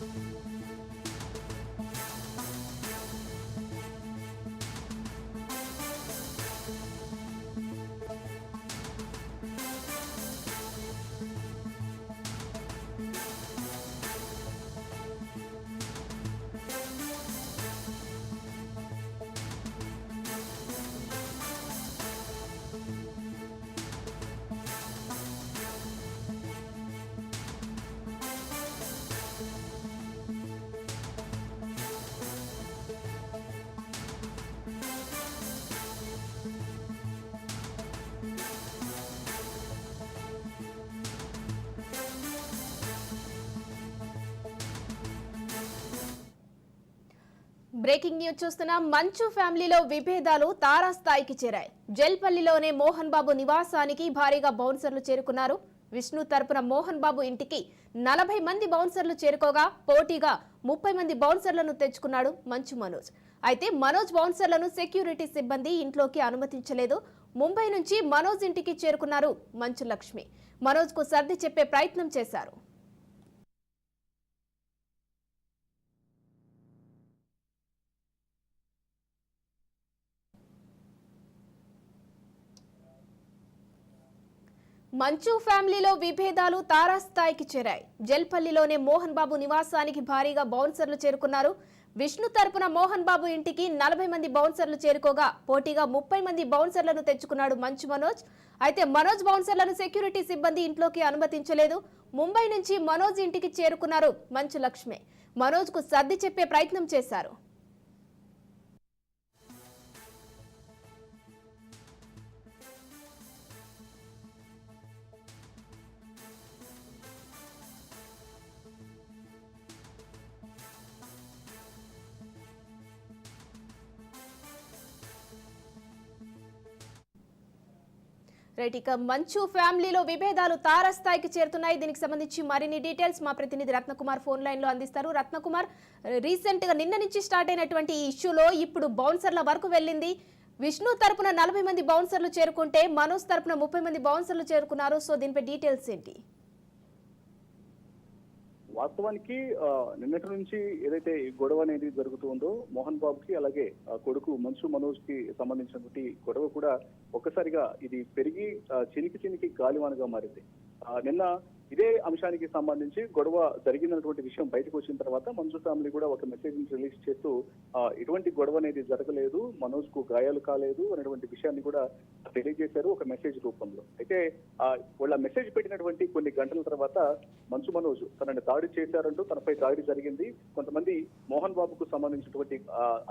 Música breaking news చూస్తున్న మంచు ఫ్యామిలీలో విభేదాలు తారాస్థాయికి చేరాయి. జల్పల్లిలోనే మోహన్ బాబు నివాసానికి భారీగా బౌన్సర్లు చేరుకున్నారు. విష్ణు తరపున మోహన్ బాబు ఇంటికి నలభై మంది బౌన్సర్లు చేరుకోగా పోటీగా ముప్పై మంది బౌన్సర్లను తెచ్చుకున్నాడు మంచు మనోజ్. అయితే మనోజ్ బౌన్సర్లను సెక్యూరిటీ సిబ్బంది ఇంట్లోకి అనుమతించలేదు. ముంబై నుంచి మనోజ్ ఇంటికి చేరుకున్నారు మంచు లక్ష్మి. మనోజ్కు సర్ది చెప్పే ప్రయత్నం చేశారు. మంచు ఫ్యామిలీలో విభేదాలు తారాస్థాయికి చేరాయి. జల్పల్లిలోనే మోహన్ బాబు నివాసానికి భారీగా బౌన్సర్లు చేరుకున్నారు. విష్ణు తరపున మోహన్ బాబు ఇంటికి నలభై మంది బౌన్సర్లు చేరుకోగా పోటీగా ముప్పై మంది బౌన్సర్లను తెచ్చుకున్నాడు మంచు మనోజ్. అయితే మనోజ్ బౌన్సర్లను సెక్యూరిటీ సిబ్బంది ఇంట్లోకి అనుమతించలేదు. ముంబై నుంచి మనోజ్ ఇంటికి చేరుకున్నారు మంచు లక్ష్మి. మనోజ్కు సర్ది చెప్పే ప్రయత్నం చేశారు. రైట్ ఇక మంచు ఫ్యామిలీలో విభేదాలు తారస్థాయికి చేరుతున్నాయి. దీనికి సంబంధించి మరిన్ని డీటెయిల్స్ మా ప్రతినిధి రత్నకుమార్ ఫోన్ లైన్లో అందిస్తారు. రత్నకుమార్ రీసెంట్గా నిన్న నుంచి స్టార్ట్ అయినటువంటి ఈ ఇష్యూలో ఇప్పుడు బౌన్సర్ల వరకు వెళ్ళింది. విష్ణు తరపున నలభై మంది బౌన్సర్లు చేరుకుంటే మనోజ్ తరపున ముప్పై మంది బౌన్సర్లు చేరుకున్నారు. సో దీనిపై డీటెయిల్స్ ఏంటి? వాస్తవానికి నిన్నటి నుంచి ఏదైతే గొడవ అనేది జరుగుతుందో మోహన్ బాబుకి అలాగే ఆ, కొడుకు మన్సు మనోజ్కి సంబంధించినటువంటి గొడవ కూడా ఒక్కసారిగా ఇది పెరిగి చినికి చినికి గాలివానగా మారింది. ఆ, నిన్న ఇదే అంశానికి సంబంధించి గొడవ జరిగినటువంటి విషయం బయటకు వచ్చిన తర్వాత మంజు ఫ్యామిలీ కూడా ఒక మెసేజ్ రిలీజ్ చేస్తూ ఎటువంటి గొడవ అనేది జరగలేదు మనోజ్కు గాయాలు కాలేదు అనేటువంటి విషయాన్ని కూడా తెలియజేశారు ఒక మెసేజ్ రూపంలో. అయితే వాళ్ళ మెసేజ్ పెట్టినటువంటి కొన్ని గంటల తర్వాత మంచు మనోజ్ తనని దాడి చేశారంటూ తనపై దాడి జరిగింది. కొంతమంది మోహన్ బాబుకు సంబంధించినటువంటి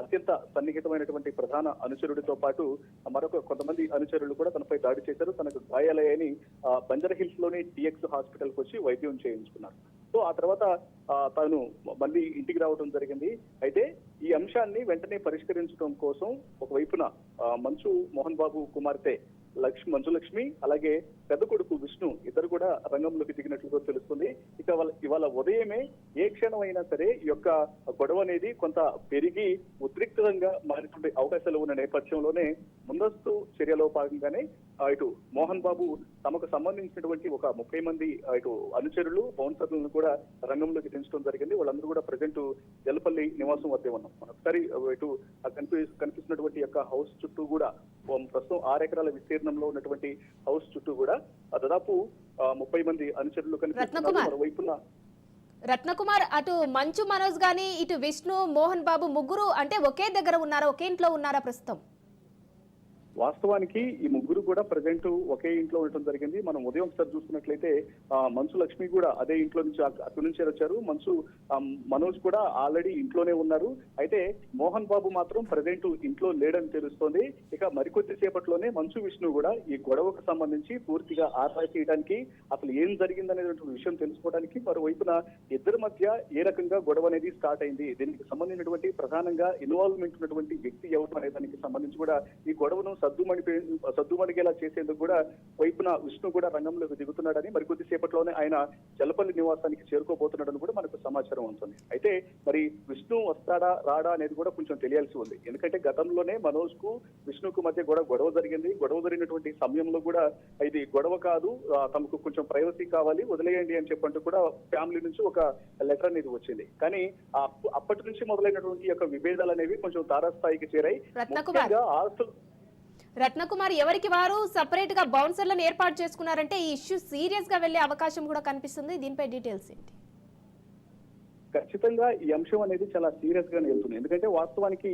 అత్యంత సన్నిహితమైనటువంటి ప్రధాన అనుచరుడితో పాటు మరొక కొంతమంది అనుచరులు కూడా తనపై దాడి చేశారు. తనకు గాయాలయ్యాయని ఆ, బంజర్ హిల్స్లోని టిఎక్స్ హాస్పిటల్ హాస్పిటల్కి వచ్చి వైద్యం చేయించుకున్నారు. సో ఆ తర్వాత తను మళ్ళీ ఇంటికి రావడం జరిగింది. అయితే ఈ అంశాన్ని వెంటనే పరిష్కరించడం కోసం ఒకవైపున మంచు మోహన్ బాబు కుమార్తె లక్ష్మి మంజులక్ష్మి అలాగే పెద్ద కొడుకు విష్ణు ఇద్దరు కూడా రంగంలోకి దిగినట్లుగా తెలుస్తుంది. ఇక ఇవాళ ఉదయమే ఏ క్షణం అయినా సరే ఈ యొక్క గొడవ అనేది కొంత పెరిగి ఉద్రిక్తంగా మారినటువంటి అవకాశాలు ఉన్న నేపథ్యంలోనే ముందస్తు చర్యలో భాగంగానే ఇటు మోహన్ బాబు తమకు సంబంధించినటువంటి ఒక ముప్పై మంది ఇటు అనుచరులు బౌన్సర్లను కూడా రంగంలోకి దించడం జరిగింది. వాళ్ళందరూ కూడా ప్రజెంట్ జలపల్లి నివాసం వద్దే ఉన్నాం. ఒకసారి ఇటు కనిపి కనిపిస్తున్నటువంటి యొక్క హౌస్ చుట్టూ కూడా ప్రస్తుతం ఆరు ఎకరాల విస్తీర్ణంలో ఉన్నటువంటి హౌస్ చుట్టూ కూడా దాదాపు ముప్పై మంది అనుచరులు కనిపిస్తున్నారు. మరోవైపున రత్నకుమార్ అటు మంచు మనోజ్ గాని ఇటు విష్ణు మోహన్ బాబు ముగ్గురు అంటే ఒకే దగ్గర ఉన్నారా ఒకే ఇంట్లో ఉన్నారా ప్రస్తుతం? వాస్తవానికి ఈ ముగ్గురు కూడా ప్రజెంట్ ఒకే ఇంట్లో ఉండటం జరిగింది. మనం ఉదయం ఒకసారి చూసుకున్నట్లయితే మంచు లక్ష్మి కూడా అదే ఇంట్లో నుంచి అక్కడి నుంచే వచ్చారు. మంచు మనోజ్ కూడా ఆల్రెడీ ఇంట్లోనే ఉన్నారు. అయితే మోహన్ బాబు మాత్రం ప్రజెంట్ ఇంట్లో లేడని తెలుస్తోంది. ఇక మరికొద్ది సేపట్లోనే మంచు విష్ణు కూడా ఈ గొడవకు సంబంధించి పూర్తిగా ఆరా చేయడానికి అసలు ఏం జరిగిందనేటువంటి విషయం తెలుసుకోవడానికి మరోవైపున ఇద్దరి మధ్య ఏ రకంగా గొడవ అనేది స్టార్ట్ అయింది దీనికి సంబంధించినటువంటి ప్రధానంగా ఇన్వాల్వ్మెంట్ ఉన్నటువంటి వ్యక్తి ఎవరు అనే దానికి సంబంధించి కూడా ఈ గొడవను సద్దుమణి సద్దుమణిగే జరిగేలా చేసేందుకు కూడా వైపున విష్ణు కూడా రంగంలోకి దిగుతున్నాడని మరికొద్ది సేపట్లోనే ఆయన జలపల్లి నివాసానికి చేరుకోబోతున్నాడని కూడా మనకు సమాచారం ఉంటుంది అయితే మరి విష్ణు వస్తాడా రాడా అనేది కూడా కొంచెం తెలియాల్సి ఉంది. ఎందుకంటే గతంలోనే మనోజ్కు విష్ణుకు మధ్య కూడా గొడవ జరిగింది. గొడవ జరిగినటువంటి సమయంలో కూడా ఇది గొడవ కాదు. తమకు కొంచెం ప్రైవసీ కావాలి వదిలేయండి అని చెప్పంటూ కూడా ఫ్యామిలీ నుంచి ఒక లెటర్ అనేది వచ్చింది. కానీ అప్పటి నుంచి మొదలైనటువంటి యొక్క విభేదాలు అనేవి కొంచెం తారాస్థాయికి చేరాయి. ముఖ్యంగా ఆస్తులు రత్నకుమార్ ఎవరికి వారు? సపరేట్గా బౌన్సర్లను ఏర్పాటు చేసుకున్నారంటే ఈ ఇష్యూ సీరియస్గా వెళ్ళే అవకాశం కూడా కనిపిస్తుంది. దీనిపై డీటెయిల్స్ ఏంటి? ఖచ్చితంగా ఈ అంశం అనేది చాలా సీరియస్గా వెళ్తుంది. ఎందుకంటే వాస్తవానికి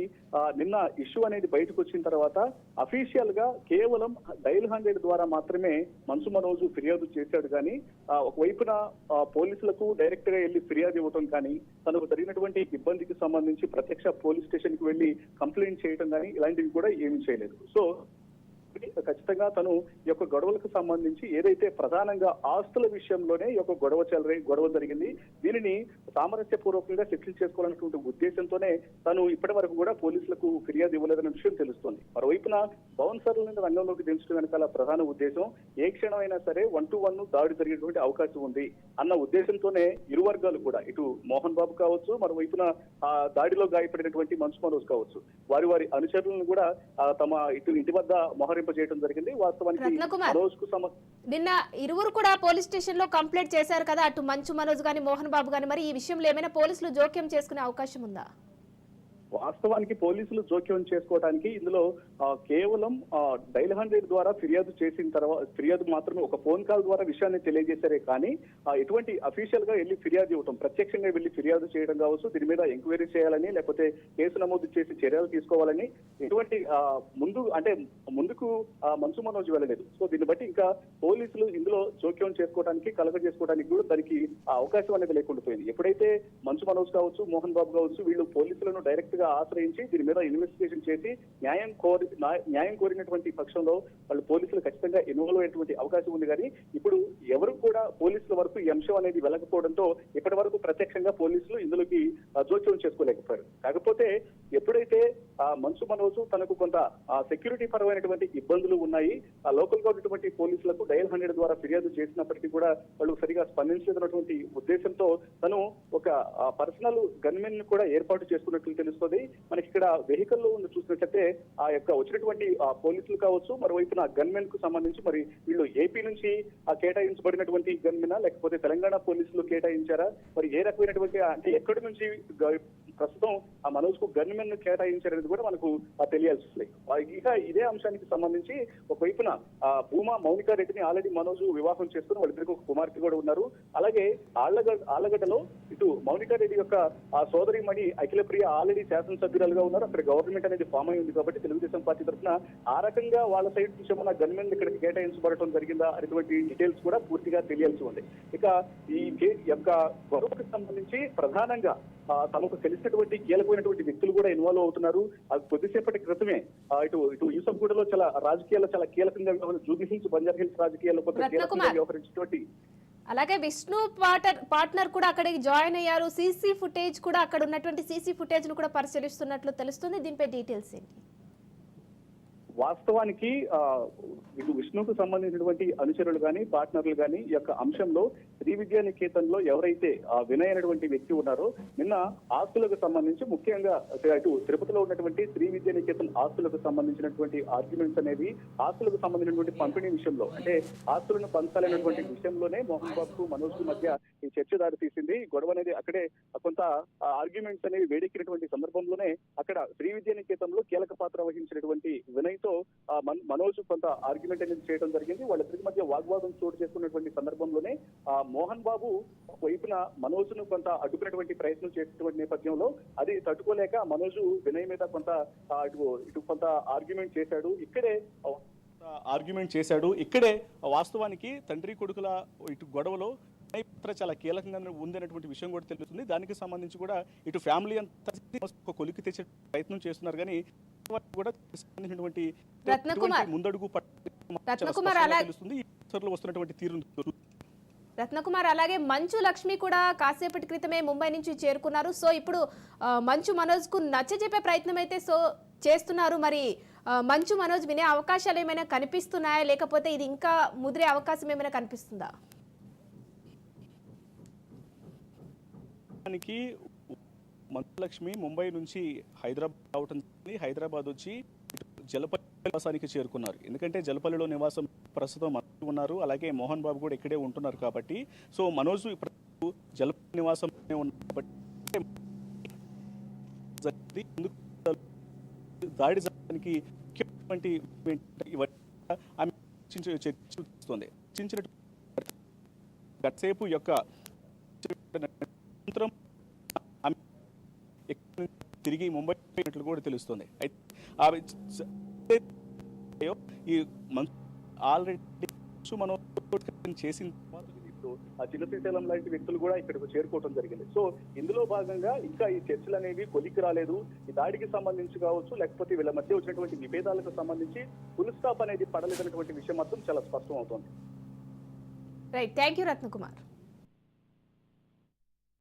నిన్న ఇష్యూ అనేది బయటకు వచ్చిన తర్వాత అఫీషియల్గా కేవలం డైల్ హండ్రెడ్ ద్వారా మాత్రమే మనసు మనోజు ఫిర్యాదు చేశాడు కానీ ఒకవైపున పోలీసులకు డైరెక్ట్గా వెళ్ళి ఫిర్యాదు ఇవ్వటం కానీ తనకు జరిగినటువంటి ఇబ్బందికి సంబంధించి ప్రత్యక్ష పోలీస్ స్టేషన్కి వెళ్ళి కంప్లైంట్ చేయడం కానీ ఇలాంటివి కూడా ఏమీ చేయలేదు. సో ఖచ్చితంగా తను ఈ యొక్క గొడవలకు సంబంధించి ఏదైతే ప్రధానంగా ఆస్తుల విషయంలోనే ఈ యొక్క గొడవ చెలరే గొడవ జరిగింది దీనిని సామరస్యపూర్వకంగా సెటిల్ చేసుకోవాలన్నటువంటి ఉద్దేశంతోనే తను ఇప్పటి వరకు కూడా పోలీసులకు ఫిర్యాదు ఇవ్వలేదనే విషయం తెలుస్తోంది. మరోవైపున బౌన్సర్లను రంగంలోకి దించడం వెనకాల ప్రధాన ఉద్దేశం ఏ క్షణమైనా సరే వన్ టు వన్ దాడి జరిగేటువంటి అవకాశం ఉంది అన్న ఉద్దేశంతోనే ఇరు వర్గాలు కూడా ఇటు మోహన్ బాబు కావచ్చు మరోవైపున ఆ దాడిలో గాయపడినటువంటి మనసు మనోజ్ కావచ్చు వారి వారి అనుచరులను కూడా తమ ఇటు ఇంటి వద్ద మోహరింపజేయడం జరిగింది వాస్తవానికి రత్నకుమార్. మనోజ్కు సమ నిన్న ఇరువురు కూడా పోలీస్ స్టేషన్లో కంప్లైంట్ చేశారు కదా అటు మంచు మనోజ్ గాని మోహన్ బాబు గాని మరి ఈ విషయంలో ఏమైనా పోలీసులు జోక్యం చేసుకునే అవకాశం ఉందా వాస్తవానికి పోలీసులు జోక్యం చేసుకోవడానికి ఇందులో కేవలం డైల్ హండ్రెడ్ ద్వారా ఫిర్యాదు చేసిన తర్వాత ఫిర్యాదు మాత్రమే ఒక ఫోన్ కాల్ ద్వారా విషయాన్ని తెలియజేశారే కానీ ఎటువంటి అఫీషియల్గా వెళ్ళి ఫిర్యాదు ఇవ్వటం ప్రత్యక్షంగా వెళ్ళి ఫిర్యాదు చేయడం కావచ్చు దీని మీద ఎంక్వైరీ చేయాలని లేకపోతే కేసు నమోదు చేసి చర్యలు తీసుకోవాలని ఎటువంటి ముందు అంటే ముందుకు ఆ, మనసు మనోజ్ వెళ్ళలేదు. సో దీన్ని బట్టి ఇంకా పోలీసులు ఇందులో జోక్యం చేసుకోవడానికి కలగ చేసుకోవడానికి కూడా దానికి అవకాశం అనేది లేకుండా పోయింది. ఎప్పుడైతే మంచు మనోజ్ కావచ్చు మోహన్ బాబు కావచ్చు వీళ్ళు పోలీసులను డైరెక్ట్ గా ఆశ్రయించి దీని మీద ఇన్వెస్టిగేషన్ చేసి న్యాయం కోరి న్యాయం కోరినటువంటి పక్షంలో వాళ్ళు పోలీసులు ఖచ్చితంగా ఇన్వాల్వ్ అయ్యేటువంటి అవకాశం ఉంది. కానీ ఇప్పుడు ఎవరు కూడా పోలీసుల వరకు ఈ అంశం అనేది వెళ్ళకపోవడంతో ఇప్పటి వరకు ప్రత్యక్షంగా పోలీసులు ఇందులోకి జోక్యం చేసుకోలేకపోయారు. కాకపోతే ఎప్పుడైతే ఆ మంచు మనోజు తనకు కొంత సెక్యూరిటీ పరమైనటువంటి ఇబ్బందులు ఉన్నాయి ఆ లోకల్గా ఉన్నటువంటి పోలీసులకు డయల్ హండ్రెడ్ ద్వారా ఫిర్యాదు చేసినప్పటికీ కూడా వాళ్ళు సరిగా స్పందించలేదన్నటువంటి ఉద్దేశంతో తను ఒక పర్సనల్ గన్మెన్ కూడా ఏర్పాటు చేసుకున్నట్లు తెలుస్తుంది. మనకి ఇక్కడ వెహికల్లో ఉన్న చూసినట్లయితే ఆ యొక్క వచ్చినటువంటి పోలీసులు కావచ్చు మరోవైపున గన్మెన్కు సంబంధించి మరి వీళ్ళు ఏపీ నుంచి ఆ కేటాయించబడినటువంటి గన్మెనా లేకపోతే తెలంగాణ పోలీసులు కేటాయించారా? మరి ఏ రకమైనటువంటి అంటే ఎక్కడి నుంచి ప్రస్తుతం ఆ మనోజ్కు గన్మెన్ను కేటాయించారనేది కూడా మనకు తెలియాల్సి వస్తుంది ఇక ఇదే అంశానికి సంబంధించి ఒకవైపున ఆ భూమా మౌనిక రెడ్డిని ఆల్రెడీ మనోజ్ వివాహం చేసుకుని వాళ్ళిద్దరికి ఒక కుమార్తె కూడా ఉన్నారు. అలాగే ఆళ్ళగడ్డ ఆళ్ళగడ్డలో ఇటు మౌనికా రెడ్డి యొక్క ఆ సోదరి మణి అఖిలప్రియ ఆల్రెడీ శాసనసభ్యురాలుగా ఉన్నారు. అక్కడ గవర్నమెంట్ అనేది ఫామ్ అయి ఉంది కాబట్టి తెలుగుదేశం పార్టీ తరఫున ఆ రకంగా వాళ్ళ సైడ్ నుంచి ఏమన్నా గన్మెన్ ఇక్కడికి కేటాయించబడటం జరిగిందా అనేటువంటి డీటెయిల్స్ కూడా పూర్తిగా తెలియాల్సి ఉంది. ఇక ఈ యొక్క గొడవకు సంబంధించి ప్రధానంగా తమకు తెలిసిన తెలిసినటువంటి కీలకమైనటువంటి వ్యక్తులు కూడా ఇన్వాల్వ్ అవుతున్నారు. అది కొద్దిసేపటి క్రితమే ఇటు ఇటు యూసఫ్గూడలో చాలా రాజకీయాల్లో చాలా కీలకంగా జూబ్లీ హిల్స్ బంజార్ హిల్స్ రాజకీయాల్లో కొంత కీలకంగా. వ్యవహరించినటువంటి అలాగే విష్ణు పాటర్ పార్ట్నర్ కూడా అక్కడికి జాయిన్ అయ్యారు. సీసీ ఫుటేజ్ కూడా అక్కడ ఉన్నటువంటి సీసీ ఫుటేజ్ను కూడా పరిశీలిస్తున్నట్లు తెలుస్తుంది. దీనిపై డీటెయిల్స్ ఏంటి? వాస్తవానికి ఇటు విష్ణుకు సంబంధించినటువంటి అనుచరులు కానీ పార్ట్నర్లు కానీ ఈ యొక్క అంశంలో శ్రీ విద్యా నికేతన్లో ఎవరైతే ఆ వినయ్ అనేటువంటి వ్యక్తి ఉన్నారో నిన్న ఆస్తులకు సంబంధించి ముఖ్యంగా ఇటు తిరుపతిలో ఉన్నటువంటి శ్రీ విద్యా నికేతన్ ఆస్తులకు సంబంధించినటువంటి ఆర్గ్యుమెంట్స్ అనేవి ఆస్తులకు సంబంధించినటువంటి పంపిణీ విషయంలో అంటే ఆస్తులను పంచాలనేటువంటి విషయంలోనే మోహన్ బాబు మనోజ్కు మధ్య ఈ చర్చ దారి తీసింది గొడవ అనేది అక్కడే కొంత ఆర్గ్యుమెంట్స్ అనేవి వేడెక్కినటువంటి సందర్భంలోనే అక్కడ శ్రీ విద్యానికేతంలో కీలక పాత్ర వహించినటువంటి వినయ్తో మనోజ్ కొంత ఆర్గ్యుమెంట్ అనేది చేయడం జరిగింది. వాళ్ళిద్దరి మధ్య వాగ్వాదం చోటు చేసుకున్నటువంటి సందర్భంలోనే ఆ మోహన్ బాబు వైపున మనోజ్ను కొంత అడ్డుకునేటువంటి ప్రయత్నం చేసినటువంటి నేపథ్యంలో అది తట్టుకోలేక మనోజ్ వినయ్ మీద కొంత ఇటు ఇటు కొంత ఆర్గ్యుమెంట్ చేశాడు. ఇక్కడే ఆర్గ్యుమెంట్ చేశాడు. ఇక్కడే వాస్తవానికి తండ్రి కొడుకుల ఇటు గొడవలో పాత్ర చాలా కీలకంగా ఉందనేటువంటి విషయం కూడా తెలుస్తుంది. దానికి సంబంధించి కూడా ఇటు ఫ్యామిలీ అంతా ఒక కొలికి తెచ్చే ప్రయత్నం చేస్తున్నారు. కానీ కూడా సంబంధించినటువంటి ముందడుగు తెలుస్తుంది. వస్తున్నటువంటి తీరు రత్నకుమార్ అలాగే మంచు లక్ష్మి కూడా కాసేపటి క్రితమే ముంబై నుంచి చేరుకున్నారు. సో ఇప్పుడు మంచు మనోజ్కు నచ్చజెప్పే ప్రయత్నం అయితే సో చేస్తున్నారు. మరి మంచు మనోజ్ వినే అవకాశాలు ఏమైనా కనిపిస్తున్నాయా? లేకపోతే ఇది ఇంకా ముదిరే అవకాశం ఏమైనా కనిపిస్తుందా? దానికి మంత్రలక్ష్మి ముంబై నుంచి హైదరాబాద్ రావటం జరిగింది. హైదరాబాద్ వచ్చి జలపల్లి నివాసానికి చేరుకున్నారు. ఎందుకంటే జలపల్లిలో నివాసం ప్రస్తుతం మంత్రి ఉన్నారు. అలాగే మోహన్ బాబు కూడా ఇక్కడే ఉంటున్నారు కాబట్టి. సో మనోజ్ ఇప్పుడు జలపల్లి నివాసం ఉన్నారు కాబట్టి దాడి జరగడానికి ముఖ్యమైనటువంటి ఇవన్నీ ఆమె చర్చిస్తుంది చర్చించినట్టు గతసేపు యొక్క అనంతరం ఆమె ఎక్కడి నుంచి తిరిగి ముంబై పోయినట్లు కూడా తెలుస్తుంది. అయితే ఈ ఆల్రెడీ మనం చేసిన ఆ చిన్న శ్రీశైలం లాంటి వ్యక్తులు కూడా ఇక్కడికి చేరుకోవడం జరిగింది. సో ఇందులో భాగంగా ఇంకా ఈ చర్చలు అనేవి కొలికి రాలేదు. ఈ దాడికి సంబంధించి కావచ్చు లేకపోతే వీళ్ళ మధ్య వచ్చినటువంటి విభేదాలకు సంబంధించి ఫుల్ స్టాప్ అనేది పడలేదన్నటువంటి విషయం మాత్రం చాలా స్పష్టం అవుతోంది రైట్ థ్యాంక్ యూ రత్నకుమార్